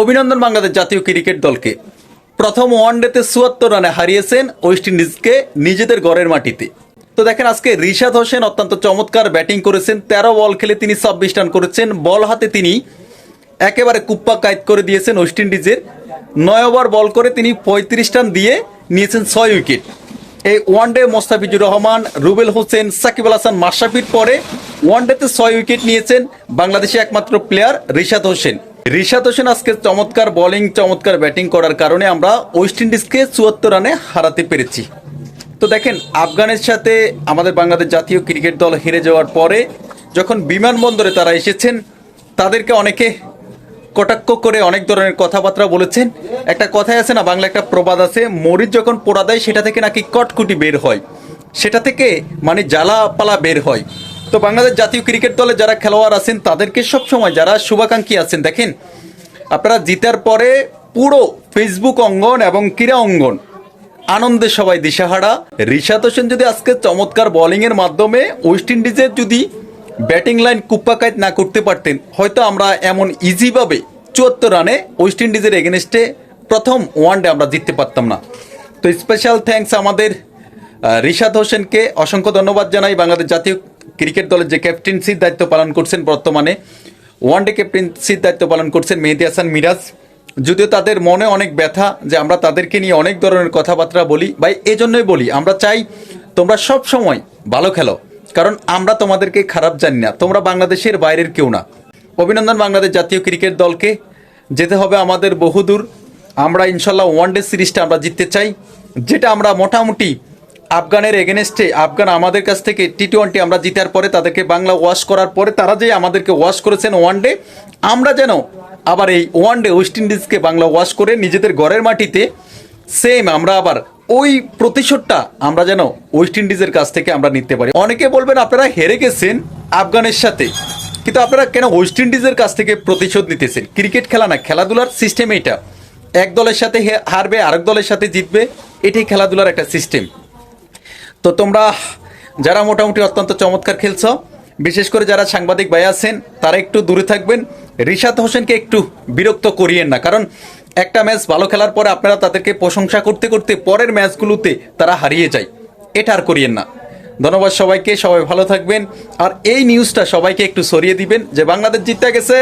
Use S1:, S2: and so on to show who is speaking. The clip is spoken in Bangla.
S1: অভিনন্দন বাংলাদেশ জাতীয় ক্রিকেট দলকে। প্রথম ওয়ানডেতে চুয়াত্তর রানে হারিয়েছেন ওয়েস্ট ইন্ডিজকে নিজেদের ঘরের মাটিতে। তো দেখেন, আজকে রিশাদ হোসেন অত্যন্ত চমৎকার ব্যাটিং করেছেন। তেরো বল খেলে তিনি ছাব্বিশ রান করেছেন। বল হাতে তিনি একেবারে কুপ্পা কায়েদ করে দিয়েছেন ওয়েস্ট ইন্ডিজের। নয় ওভার বল করে তিনি পঁয়ত্রিশ রান দিয়ে নিয়েছেন ছয় উইকেট। এই ওয়ানডে মোস্তাফিজুর রহমান, রুবেল হোসেন, সাকিব আল হাসান মাশরাফির পরে ওয়ানডেতে ছয় উইকেট নিয়েছেন বাংলাদেশি একমাত্র প্লেয়ার রিশাদ হোসেন। রিশাদ হোসেন আজকে চমৎকার বোলিং চমৎকার ব্যাটিং করার কারণে আমরা ওয়েস্ট ইন্ডিজকে চুয়াত্তর রানে হারাতে পেরেছি। তো দেখেন, আফগানের সাথে আমাদের বাংলাদেশ জাতীয় ক্রিকেট দল হেরে যাওয়ার পরে যখন বিমানবন্দরে তারা এসেছেন, তাদেরকে অনেকে কটাক্ষ করে অনেক ধরনের কথাবার্তা বলেছেন। একটা কথাই আছে না, বাংলা একটা প্রবাদ আছে, মরিচ যখন পোড়া দেয়, সেটা থেকে নাকি কটকুটি বের হয়। সেটা থেকে মানে জ্বালাপালা বের হয়। তো বাংলাদেশ জাতীয় ক্রিকেট দলে যারা খেলোয়াড় আছেন, তাদেরকে সবসময় যারা শুভাকাঙ্ক্ষী আছেন, দেখেন, আপনারা জিতার পরে পুরো ফেসবুক অঙ্গন এবং ক্রীড়া অঙ্গন, আনন্দে সবাই দিশাহারা। রিশাদ হোসেন যদি আজকে চমৎকার বোলিংয়ের মাধ্যমে ওয়েস্ট ইন্ডিজের যদি ব্যাটিং লাইন কুপ্পাকায়ত না করতে পারতেন, হয়তো আমরা এমন ইজিভাবে চুয়াত্তর রানে ওয়েস্ট ইন্ডিজের এগেনস্টে প্রথম ওয়ানডে আমরা জিততে পারতাম না। তো স্পেশাল থ্যাঙ্কস আমাদের রিশাদ হোসেনকে অসংখ্য ধন্যবাদ জানাই বাংলাদেশ জাতীয় ক্রিকেট দলের যে ক্যাপ্টেন্সির দায়িত্ব পালন করছেন বর্তমানে ওয়ানডে ক্যাপ্টেন্সির দায়িত্ব পালন করছেন মেহেদি হাসান মিরাজ। যদিও তাদের মনে অনেক ব্যথা যে আমরা তাদেরকে নিয়ে অনেক ধরনের কথাবার্তা বলি বা এজন্যই বলি, আমরা চাই তোমরা সব সময় ভালো খেলো, কারণ আমরা তোমাদেরকে খারাপ জানি না, তোমরা বাংলাদেশের বাইরের কেউ না। অভিনন্দন বাংলাদেশ জাতীয় ক্রিকেট দলকে, যেতে হবে আমাদের বহুদূর। আমরা ইনশাল্লাহ ওয়ানডে সিরিজটা আমরা জিততে চাই, যেটা আমরা মোটামুটি আফগানের এগেনস্টে আফগান আমাদের কাছ থেকে টি টোয়েন্টি আমরা জিতার পরে তাদেরকে বাংলা ওয়াশ করার পরে তারা যে আমাদেরকে ওয়াশ করেছেন ওয়ান ডে আমরা যেন আবার এই ওয়ান ডে ওয়েস্ট ইন্ডিজকে বাংলা ওয়াশ করে নিজেদের ঘরের মাটিতে সেম আমরা আবার ওই প্রতিশোধটা আমরা যেন ওয়েস্ট ইন্ডিজের কাছ থেকে আমরা নিতে পারি। অনেকে বলবেন, আপনারা হেরে গেছেন আফগানের সাথে। কিন্তু আপনারা কেন ওয়েস্ট ইন্ডিজের কাছ থেকে প্রতিশোধ নিতেছেন? ক্রিকেট খেলা না, খেলাধুলার সিস্টেম এটা এক দলের সাথে হারবে, আরেক দলের সাথে জিতবে, এটাই খেলাধুলার একটা সিস্টেম তো তোমরা যারা মোটামুটি অত্যন্ত চমৎকার খেলছো, বিশেষ করে যারা সাংবাদিক ভাই আছেন, তারা একটু দূরে থাকবেন। রিশাদ হোসেনকে একটু বিরক্ত করিয়েন না, কারণ একটা ম্যাচ ভালো খেলার পরে আপনারা তাদেরকে প্রশংসা করতে করতে পরের ম্যাচগুলোতে তারা হারিয়ে যায়। এটা আর করিয়েন না। ধন্যবাদ সবাইকে, সবাই ভালো থাকবেন। আর এই নিউজটা সবাইকে একটু সরিয়ে দিবেন যে বাংলাদেশ জিতে গেছে।